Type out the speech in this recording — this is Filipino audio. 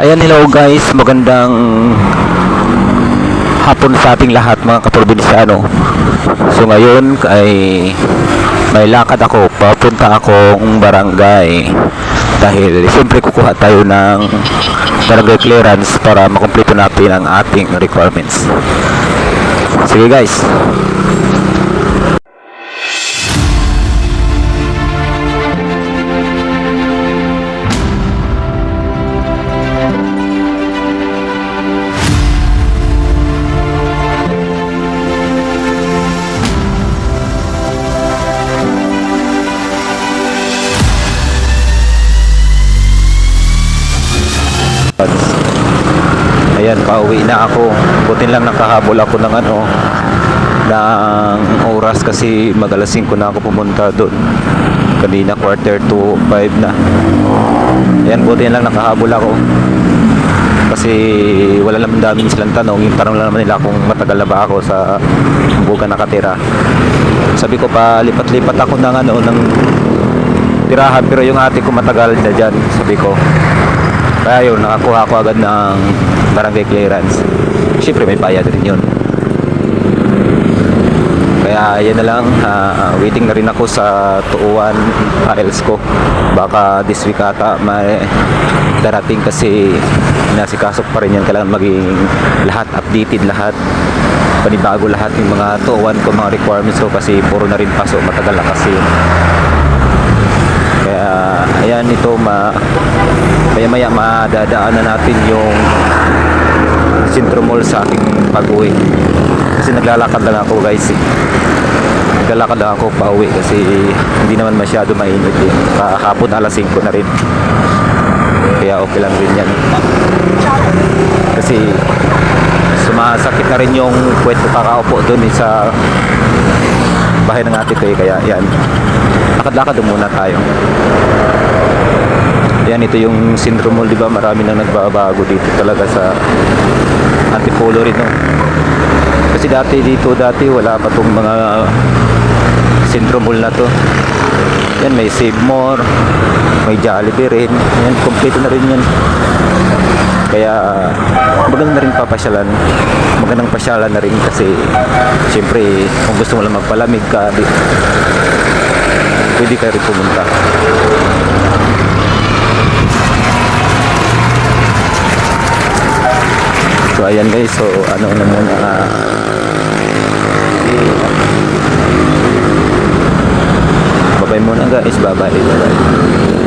Ayan, hello guys. Magandang hapon sa ating lahat mga kaprobinsyano. So ngayon ay may lakad ako. Papunta akong barangay. Dahil siyempre kukuha tayo ng barangay clearance para makumpleto natin ang ating requirements. Sige guys. Ayan, pauwi na ako. Buti lang nakahabol ako ng ano, ng oras kasi magalasing ko na ako pumunta doon. Kanina quarter to 5 na. Ayan, buti lang nakahabol ako. Kasi wala naman dami silang tanong. Yung tanong lang naman nila kung matagal na ba ako sa buka nakatira. Sabi ko pa, lipat-lipat ako ng ano, ng tirahan. Pero yung ate ko matagal na dyan, sabi ko. Kaya yun, nakakuha ko agad ng barangay clearance. Siyempre may bayad rin yun. Kaya yan na lang, ah, waiting na rin ako sa tuuan files ko. Baka this week ata may darating kasi nasikasok pa rin yan. Kailangan maging lahat updated lahat. Panibago lahat yung mga tuuan ko, mga requirements ko kasi puro na rin paso. Matagal na kasi. Kaya ayan ito ma maya maya madadaanan natin yung Sintro Mall sa aking pag-uwi. Kasi naglalakad lang ako guys eh. Naglalakad lang ako pa uwi kasi hindi naman masyado mainit eh. Kahapon alas 5 na rin. Kaya okay lang rin yan. Kasi sumasakit na rin yung ko kakaupo doon eh, sa bahay ng ate ko eh. Kaya yan. Lakad-lakad muna tayo. Yan, ito yung syndrome mall, di ba? Marami nang nagbabago dito talaga sa Antipolo rin, no? Kasi dati dito, dati wala pa tong mga syndrome mall na to. Yan, may Save More, may Jollibee rin. Yan, kompleto na rin yan. Kaya, maganda na rin papasyalan. Magandang pasyalan na rin kasi, siyempre, kung gusto mo lang magpalamig ka, di, pwede ka rin pumunta. So ayan guys, so ano na muna. Ah, Babay muna guys, babay, babay.